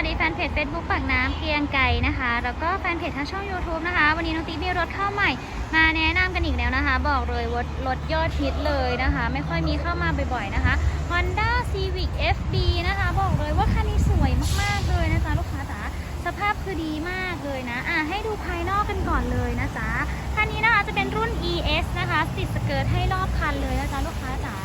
วัสดีแฟนเพจ Facebook ปากน้ำเกรียงไก่นะคะ แล้วก็แฟนเพจทางช่อง YouTube นะคะ วันนี้น้องติ๊กมีรถเข้าใหม่ มาแนะนำกันอีกแล้วนะคะ บอกเลยว่ารถยอดฮิตเลยนะคะ ไม่ค่อยมีเข้ามาบ่อยๆนะคะ Honda Civic FB นะคะ บอกเลยว่าคันนี้สวยมากๆเลยนะจ๊ะลูกค้าจ๋าสภาพคือดีมากเลยนะ อะให้ดูภายนอกกันก่อนเลยนะจ๊ะคันนี้นะคะจะเป็นรุ่น ES นะคะติดสเกิร์ตให้รอบคันเลยนะจ๊ะลูกค้าจ๋า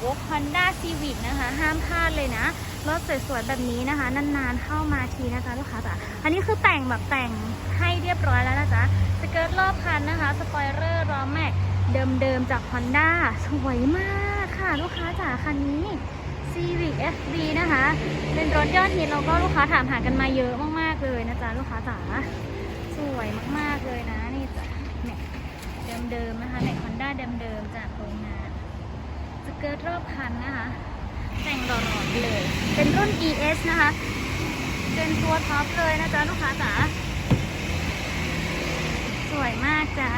าวก Honda Civic นะคะ ห้ามพลาดเลยนะ รถสวยๆแบบนี้นะคะ นานๆเข้ามาทีนะจ๊ะลูกค้าจ๋าอันนี้คือแต่งแบบแต่งให้เรียบร้อยแล้วนะจ๊ะสเกิร์ตรอบคันนะคะ สปอยเลอร์ล้อแม็กเดิมๆจาก Honda สวยมากค่ะ ลูกค้าจ๋าคันนี้ Civic FB นะคะ เป็นรถยอดฮิตแล้วก็ลูกค้าถามหากันมาเยอะมากๆเลยนะจ๊ะลูกค้าจ๋าสวยมากๆเลยนะนี่จ้ะเนี่ยเดิมๆนะคะใน Honda เดิมๆจากโรงงาน สเกิร์ตรอบคันนะคะ แต่งหล่อๆไปเลย เป็นรุ่น ES นะคะ เป็นตัวท็อปเลยนะจ๊ะลูกค้าจ๋า สวยมากจ้า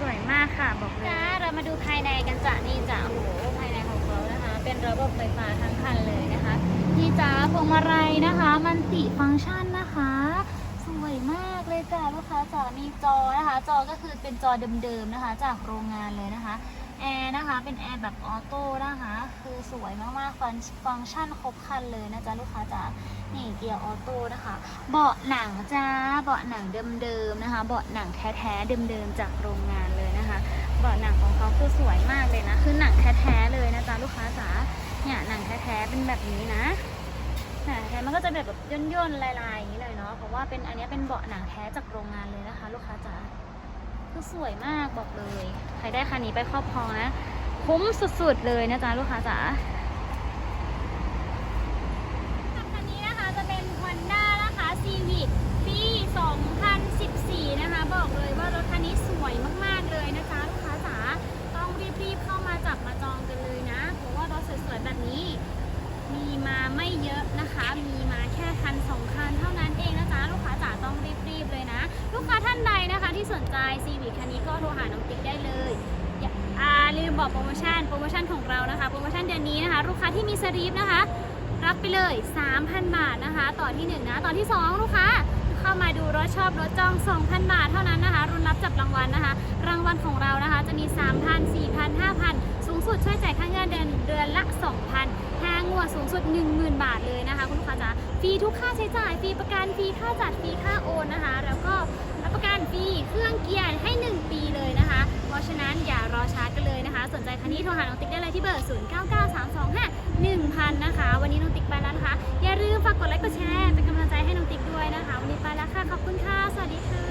สวยมากค่ะบอกเลยจ้าเรามาดูภายในกันจ้ะนี่จ้ะโอ้โหภายในของเขานะคะ เป็นระบบไฟฟ้าทั้งคันเลยนะคะนี่จ้าพวงมาลัยนะคะ มันติฟังก์ชันนะคะ สวยมากเลย จะลูกค้าจ๋ามีจอนะคะ จอก็คือเป็นจอเดิมๆนะคะ จากโรงงานเลยนะคะแอร์นะคะ เป็นแอร์แบบออโต้นะคะ คือสวยมากๆฟังฟังก์ชันครบครันเลยนะจ๊ะลูกค้าจ๋านี่เกียร์ออโต้นะคะ เบาะหนังจ้าเบาะหนังเดิมๆนะคะ เบาะหนังแท้ๆเดิมๆจากโรงงานเลยนะคะ เบาะหนังของเขาคือสวยมากเลยนะ คือหนังแท้ๆเลยนะจ๊ะลูกค้าจ๋าเนี่ยหนังแท้ๆเป็นแบบนี้นะ หนังแท้มันก็จะแบบแบบย่นๆลายๆอย่างนี้เลยเนาะเพราะว่าเป็นอันนี้เป็นเบาะหนังแท้จากโรงงานเลยนะคะ ลูกค้าจ๋าคือสวยมากบอกเลย ใครได้คันนี้ไปครอบครองนะคุ้มสุดๆเลยนะจ๊ะลูกค้าจ๋าคันนี้นะคะจะเป็น Honda นะคะ Civic ปี 2014 นะคะ บอกเลยว่ารถคันนี้สวยมากๆเลยนะจ๊ะลูกค้าจ๋าต้องรีบๆเข้ามาจับมาจองกันเลยนะ เพราะว่ารถสวยๆแบบนี้ มีมาไม่เยอะนะคะ มีมาแคันสองคันเท่านั้นเองนะจ๊ะลูกค้าจ๋าต้องรีบๆเลยนะ ลูกค้าท่านใดนะคะที่สนใจ Civic คันนี้ก็โทรหาน้องติ๊กได้เลยอย่าลืมบอกโปรโมชั่นโปรโมชั่นของเรานะคะโปรโมชั่นเดือนนี้นะคะลูกค้าที่มีสลีปนะคะรับไปเลย 3,000 บาทนะคะ ต่อที่ 1 นะต่อที่ 2 ลูกค้า เข้ามาดูรถชอบรถจอง 2,000 บาทเท่านั้นนะคะ รุนรับจับรางวัลนะคะ รางวัลของเรานะคะ จะมี 3,000 4,000 5,000 สูงสุดช่วยจ่ายค่างเดือนเดือน สูงสุด 10,000 บาทเลยนะคะ คุณลูกค้าจ๋าฟรีทุกค่าใช้จ่ายฟรีประกันฟรีค่าจัดฟรีค่าโอนนะคะ แล้วก็รับประกันฟรีเครื่องเกียร์ให้ 1 ปีเลยนะคะ เพราะฉะนั้นอย่ารอช้ากันเลยนะคะ สนใจคันนี้โทรหาน้องติ๊กได้เลยที่เบอร์ 099325 1000 นะคะ วันนี้น้องติ๊กไปแล้วนะคะ อย่าลืมฝากกดไลค์กดแชร์เป็นกำลังใจให้น้องติ๊กด้วยนะคะ วันนี้ไปแล้วค่ะขอบคุณค่ะสวัสดีค่ะ